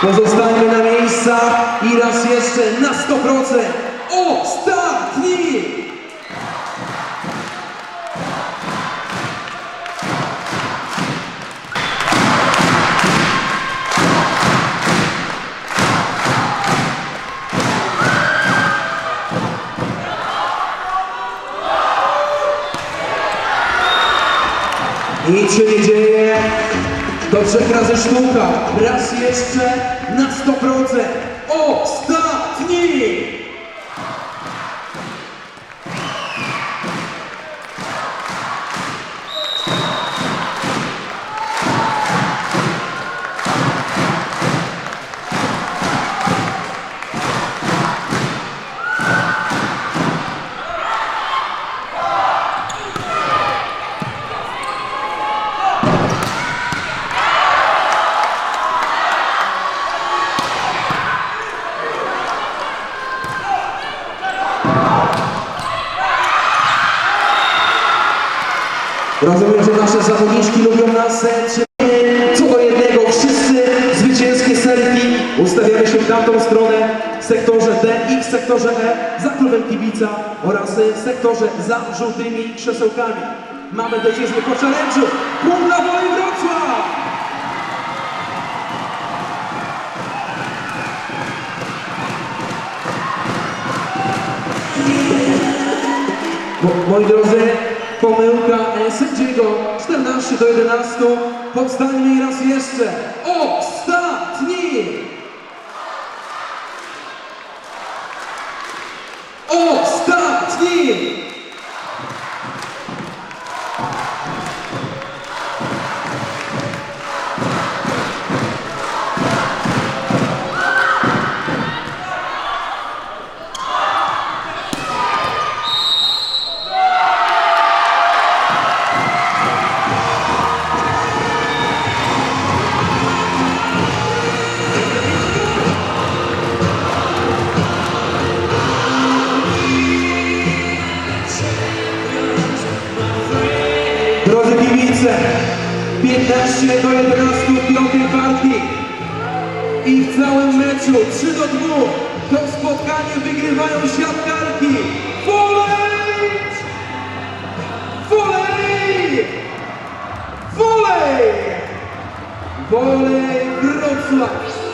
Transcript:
Pozostańmy na miejscach i raz jeszcze na 100%. Ostatni! Nic się nie dzieje. Do trzech razy sztuka. Raz jeszcze na 100%. Ostatni! Rozumiem, że nasze zawodniczki lubią nas co do jednego. Wszyscy zwycięskie selfie. Ustawiamy się w tamtą stronę w sektorze D i w sektorze E za klubem kibica oraz e, w sektorze za żółtymi krzesełkami. Mamy decyzję po challenge'u. Punkt dla Woli Wrocław! Mo- Moi drodzy, pomyłka e, sędziego 14 do 11. Powstańmy raz jeszcze. Ostatni! Drodzy kibice, 15 do 11 w piątej partii i w całym meczu 3 do 2 to spotkanie wygrywają siatkarki. Volej! Volej! Volej! Volej Wrocław!